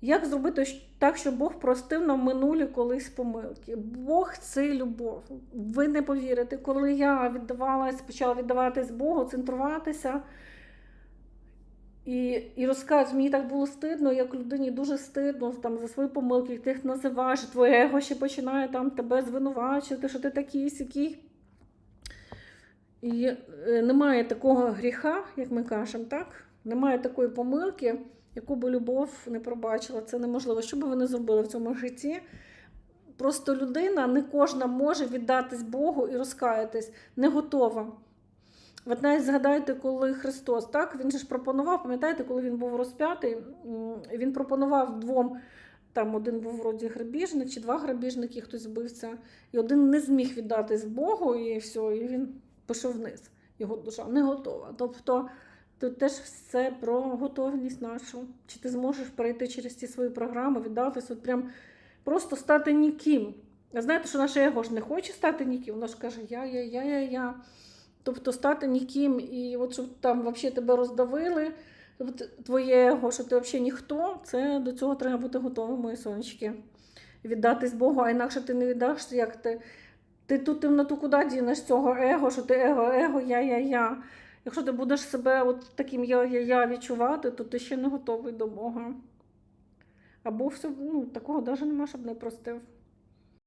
Як зробити так, щоб Бог простив нам минулі колись помилки? Бог це любов. Ви не повірите, коли я віддавалась, почала віддаватись Богу, центруватися і, і розказувати, мені так було стидно, як людині дуже стидно там, за свої помилки, ти їх називаєш, твоє его ще починає там, тебе звинувачити, що ти такий сякий. І е, немає такого гріха, як ми кажемо, так? Немає такої помилки, яку би любов не пробачила. Це неможливо. Що би ви не зробили в цьому житті? Просто людина, не кожна може віддатись Богу і розкаятись, не готова. От навіть згадайте, коли Христос, так, він же ж пропонував, пам'ятаєте, коли він був розп'ятий, він пропонував двом, там один був вроді грабіжник, чи два грабіжники, хтось збився, і один не зміг віддатись Богу, і все, і він пішов вниз. Його душа не готова. Тобто тут теж все про готовність нашу. Чи ти зможеш перейти через ці свої програми, віддатись, от прям просто стати ніким. А знаєте, що наше его ж не хоче стати ніким, воно ж каже я, я, я, я, я. Тобто стати ніким, і от щоб там взагалі тебе роздавили, тобто твоє его, що ти взагалі ніхто, це до цього треба бути готовим, мої сонечки. Віддатись Богу, а інакше ти не віддашся, як ти. Ти ту темноту куди дінеш цього его, що ти его, его, я, я, я. Якщо ти будеш себе от таким я, я, я відчувати, то ти ще не готовий до Бога. Або все, ну, такого навіть нема, щоб не простив.